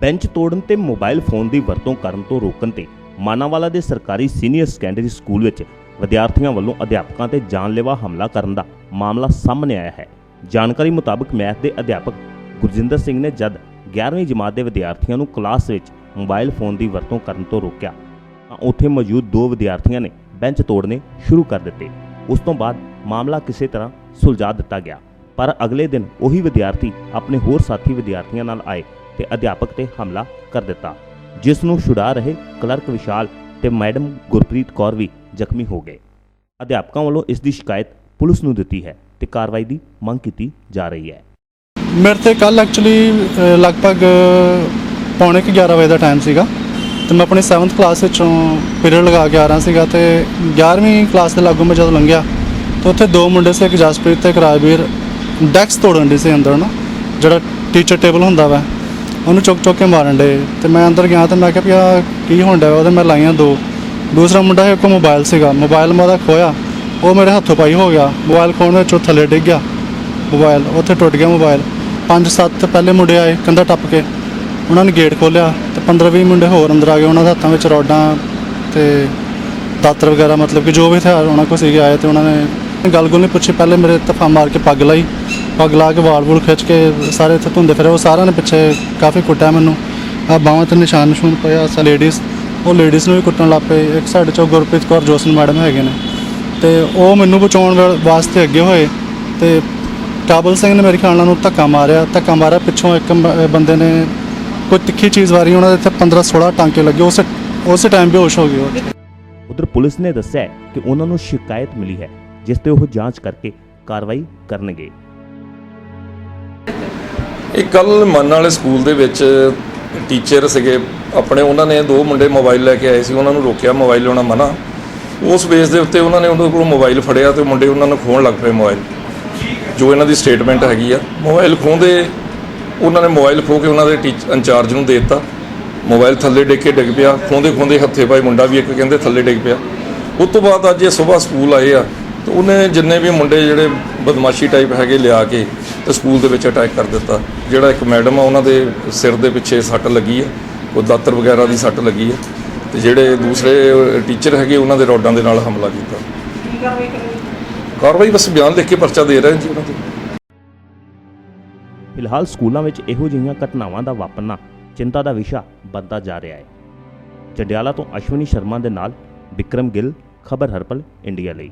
Bench ਤੋੜਨ ਤੇ mobile phone ਦੀ ਵਰਤੋਂ ਕਰਨ ਤੋਂ ਰੋਕਣ ਤੇ ਮਾਨਾਵਾਲਾ ਦੇ ਸਰਕਾਰੀ ਸੀਨੀਅਰ ਸੈਕੰਡਰੀ ਸਕੂਲ ਵਿੱਚ ਵਿਦਿਆਰਥੀਆਂ ਵੱਲੋਂ ਅਧਿਆਪਕਾਂ ਤੇ ਜਾਨਲੇਵਾ ਹਮਲਾ ਕਰਨ ਦਾ ਮਾਮਲਾ ਸਾਹਮਣੇ ਆਇਆ ਹੈ। ਜਾਣਕਾਰੀ ਮੁਤਾਬਕ ਮੈਥ ਦੇ ਅਧਿਆਪਕ ਗੁਰਜਿੰਦਰ ਸਿੰਘ ਨੇ ਜਦ 11ਵੀਂ ਜਮਾਤ ਦੇ ਵਿਦਿਆਰਥੀਆਂ ਨੂੰ ਕਲਾਸ ਵਿੱਚ ਮੋਬਾਈਲ ਫੋਨ ਦੀ ਵਰਤੋਂ ਕਰਨ ਤੋਂ ਰੋਕਿਆ, ਤਾਂ ਉੱਥੇ ਮੌਜੂਦ ਦੋ ਵਿਦਿਆਰਥੀਆਂ ਨੇ ਬੈਂਚ ਤੋੜਨੇ ਸ਼ੁਰੂ ਕਰ ਦਿੱਤੇ। ਉਸ ਤੋਂ ਬਾਅਦ ਮਾਮਲਾ ਕਿਸੇ ਤਰ੍ਹਾਂ ਸੁਲਝਾ ਦਿੱਤਾ ਗਿਆ। ਪਰ ਅਗਲੇ ਦਿਨ ਉਹੀ ਵਿਦਿਆਰਥੀ ਆਪਣੇ ਹੋਰ ਸਾਥੀ ਵਿਦਿਆਰਥੀਆਂ ਨਾਲ ਆਏ ਤੇ ਅਧਿਆਪਕ ਤੇ ਹਮਲਾ ਕਰ ਦਿੱਤਾ, ਜਿਸ ਨੂੰ ਛੁਡਾ ਰਹੇ ਕਲਰਕ ਵਿਸ਼ਾਲ ਤੇ ਮੈਡਮ ਗੁਰਪ੍ਰੀਤ ਕੌਰ ਵੀ ਜ਼ਖਮੀ ਹੋ ਗਏ। ਅਧਿਆਪਕਾਂ ਵੱਲੋਂ ਇਸ ਦੀ ਸ਼ਿਕਾਇਤ ਪੁਲਿਸ ਨੂੰ ਦਿੱਤੀ ਹੈ ਤੇ ਕਾਰਵਾਈ ਦੀ ਮੰਗ ਕੀਤੀ ਜਾ ਰਹੀ ਹੈ। ਮੇਰੇ ਤੇ ਕੱਲ ਐਕਚੁਅਲੀ ਲਗਭਗ ਪੌਣੇ ਕੁ 11 ਵਜੇ ਦਾ ਟਾਈਮ ਸੀਗਾ। ਤੇ ਮੈਂ ਆਪਣੀ 7th ਕਲਾਸ ਵਿੱਚੋਂ ਪੀਰੀਅਡ ਲਗਾ ਕੇ ਆ ਰਿਹਾ ਸੀਗਾ ਤੇ 11ਵੀਂ ਕਲਾਸ ਦੇ ਲਾਗੂ ਮੈਂ ਜਦੋਂ ਲੰਘਿਆ, ਤਾਂ ਉੱਥੇ ਦੋ ਮੁੰਡੇ ਸੀ, ਇੱਕ ਜਸਪ੍ਰੀਤ ਤੇ ਇੱਕ ਰਾਜਵੀਰ। ਡੈਕਸ ਤੋੜਨ ਦੀ ਸੀ ਅੰਦਰ ਨਾ, ਜਿਹੜਾ ਟੀਚਰ ਟੇਬਲ ਹੁੰਦਾ ਵਾ। ਉਹਨੂੰ ਚੁੱਕ ਚੁੱਕ ਕੇ ਮਾਰਨ ਦੇ ਤੇ ਮੈਂ ਅੰਦਰ ਗਿਆ ਤੇ ਮੈਂ ਕਿਹਾ ਵੀ ਆਹ ਕੀ ਹੋਣ ਡਿਆ ਵਾ? ਉਹਦੇ ਮੈਂ ਲਾਈਆਂ ਦੋ। ਦੂਸਰਾ ਮੁੰਡਾ ਸੀ, ਇੱਕ ਕੋਲ ਮੋਬਾਈਲ ਸੀਗਾ। ਮੋਬਾਈਲ ਮੈਂ ਉਹਦਾ ਖੋਇਆ। ਉਹ ਮੇਰੇ ਹੱਥੋਂ ਪਾਈ ਹੋ ਗਿਆ। ਮੋਬਾਈਲ ਖੋਣ ਵਿੱਚ ਉਹ ਥੱਲੇ ਡਿੱਗ ਗਿਆ। ਮੋਬਾਈਲ ਉੱਥੇ ਟੁੱਟ ਗਿਆ ਮੋਬਾਈਲ ਪੰਜ ਸੱਤ ਪਹਿਲੇ ਮੁੰਡੇ ਆਏ ਕੰਧਾ ਟੱਪ ਕੇ। ਉਹਨਾਂ ਨੇ ਗੇਟ ਖੋਲ੍ਹਿਆ ਤੇ 15 20 ਮੁੰਡੇ ਹੋਰ ਅੰਦਰ ਆ ਗਏ। ਉਹਨਾਂ ਦੇ ਹੱਥਾਂ ਵਿੱਚ ਰੋਡਾਂ ਤੇ ਦਾਤਰ ਵਗੈਰਾ ਮਤਲਬ ਕਿ ਜੋ ਵੀ ਹਥਿਆਰ ਉਹਨਾਂ ਕੋਲ ਸੀਗੇ ਆਏ ਤੇ ਉਹਨਾਂ ਨੇ ਗੱਲ ਗੁਲ ਨਹੀਂ ਪੁੱਛੀ, ਪਹਿਲੇ ਮੇਰੇ ਤਫਾ ਮਾਰ ਕੇ ਪੱਗ ਲਾਈ। ਪੱਗ ਲਾ ਕੇ ਵਾਲ ਵੂਲ ਖਿੱਚ ਕੇ ਸਾਰੇ ਇੱਥੇ ਧੁੰਦੇ ਫਿਰੇ। ਉਹ ਸਾਰਿਆਂ ਨੇ ਪਿੱਛੇ ਕਾਫੀ ਕੁੱਟਿਆ ਮੈਨੂੰ। ਆ ਬਾਹਾਂ ਤੇ ਨਿਸ਼ਾਨ ਨਿਸ਼ੂਨ ਪਿਆ ਸਾ ਲੇਡੀਜ਼ ਉਹ ਲੇਡੀਜ਼ ਨੂੰ ਵੀ ਕੁੱਟਣ ਲੱਗ ਪਏ। ਇੱਕ ਸਾਡੇ ਚੋਂ ਗੁਰਪ੍ਰੀਤ ਕੌਰ, ਜੋਸਨ ਮੈਡਮ ਹੈਗੇ ਨੇ। ਤੇ ਉਹ ਮੈਨੂੰ ਬਚਾਉਣ ਵਾਸਤੇ ਅੱਗੇ ਹੋਏ। ਤੇ ਕਾਬਲ ਸਿੰਘ ਨੇ ਮੇਰੇ ਖਿਆਲ ਨਾਲ ਉਹਨੂੰ ਧੱਕਾ ਮਾਰਿਆ। ਧੱਕਾ ਮਾਰਿਆ ਪਿੱਛੋਂ ਇੱਕ ਬੰਦੇ ਨੇ ਕੋਈ ਤਿੱਖੀ ਚੀਜ਼ ਵਾਰੀ, ਉਹਨਾਂ ਦੇ ਇੱਥੇ 15 16 ਟਾਂਕੇ ਲੱਗੇ। ਉਸੇ ਉਸੇ ਟਾਈਮ ਬੇਹੋਸ਼ ਹੋ ਗਏ ਉਹ। ਉਧਰ ਪੁਲਿਸ ਨੇ ਦੱਸਿਆ ਕਿ ਉਹਨਾਂ ਨੂੰ ਸ਼ਿਕਾਇਤ ਮਿਲੀ ਹੈ। ਜਿਸ ਤੇ ਉਹ ਜਾਂਚ ਕਰਕੇ ਕਾਰਵਾਈ ਕਰਨਗੇ। ਇਹ ਕੱਲ ਮਨ ਵਾਲੇ ਸਕੂਲ ਦੇ ਵਿੱਚ ਟੀਚਰ ਸੀਗੇ। ਆਪਣੇ ਉਹਨਾਂ ਨੇ ਦੋ ਮੁੰਡੇ ਮੋਬਾਈਲ ਲੈ ਕੇ ਆਏ ਸੀ। ਉਹਨਾਂ ਨੂੰ ਰੋਕਿਆ ਮੋਬਾਈਲ ਲਾਉਣਾ ਮਨਾ। ਉਸ ਬੇਸ ਦੇ ਉੱਤੇ ਉਹਨਾਂ ਨੇ ਉਹਨਾਂ ਕੋਲੋਂ ਮੋਬਾਈਲ ਫੜਿਆ ਤੇ ਮੁੰਡੇ ਉਹਨਾਂ ਨੂੰ ਖੋਹਣ ਲੱਗ ਪਏ ਮੋਬਾਈਲ। ਜੋ ਇਹਨਾਂ ਦੀ ਸਟੇਟਮੈਂਟ ਹੈਗੀ ਆ। ਮੋਬਾਈਲ ਖੋਹਦੇ ਉਹਨਾਂ ਨੇ ਮੋਬਾਈਲ ਖੋਹ ਕੇ ਉਹਨਾਂ ਦੇ ਟੀਚ, ਇੰਚਾਰਜ ਨੂੰ ਦੇ ਦਿੱਤਾ। ਮੋਬਾਈਲ ਥੱਲੇ ਡਿੱਗ ਕੇ ਡਿੱਗ ਪਿਆ। ਖੋਹਦੇ ਖੋਹਦੇ ਹੱਥੇ ਪਾਈ ਮੁੰਡਾ ਵੀ ਇੱਕ ਕਹਿੰਦੇ ਥੱਲੇ ਡਿੱਗ ਪਿਆ। ਉਸ ਤੋਂ ਬਾਅਦ ਅੱਜ ਇਹ ਸਵੇਰ ਸਕੂਲ ਆਏ ਆ। ਤੇ ਉਹਨੇ ਜਿੰਨੇ ਵੀ ਮੁੰਡੇ ਜਿਹੜੇ ਬਦਮਾਸ਼ੀ ਟਾਈਪ ਹੈਗੇ ਲਿਆ ਕੇ ਤੇ ਸਕੂਲ ਦੇ ਵਿੱਚ ਅਟੈਕ ਕਰ ਦਿੱਤਾ। ਜਿਹੜਾ ਇੱਕ ਮੈਡਮ ਆ ਉਹਨਾਂ ਦੇ ਸਿਰ ਦੇ ਪਿੱਛੇ ਸੱਟ ਲੱਗੀ ਆ ਉਹ ਦਾਤਰ ਵਗੈਰਾ ਦੀ ਸੱਟ ਲੱਗੀ ਆ। ਤੇ ਜਿਹੜੇ ਦੂਸਰੇ ਟੀਚਰ ਹੈਗੇ ਉਹਨਾਂ ਦੇ ਰੋਡਾਂ ਦੇ ਨਾਲ ਹਮਲਾ ਕੀਤਾ। ਕਾਰਵਾਈ ਬਸ ਬਿਆਨ ਲਿਖ ਕੇ ਪਰਚਾ ਦੇ ਰਹੇ ਜੀ ਉਹਨਾਂ ਤੇ। ਫਿਲਹਾਲ ਸਕੂਲਾਂ ਵਿੱਚ ਇਹੋ ਜਿਹੀਆਂ ਘਟਨਾਵਾਂ ਦਾ ਵਾਪਰਨਾ ਚਿੰਤਾ ਦਾ ਵਿਸ਼ਾ ਬਣਦਾ ਜਾ ਰਿਹਾ ਹੈ। ਜੰਡਿਆਲਾ ਤੋਂ ਅਸ਼ਵਨੀ ਸ਼ਰਮਾ ਦੇ ਨਾਲ ਵਿਕਰਮ ਗਿੱਲ ਖਬਰ ਹਰਪਲ ਇੰਡੀਆ ਲਈ।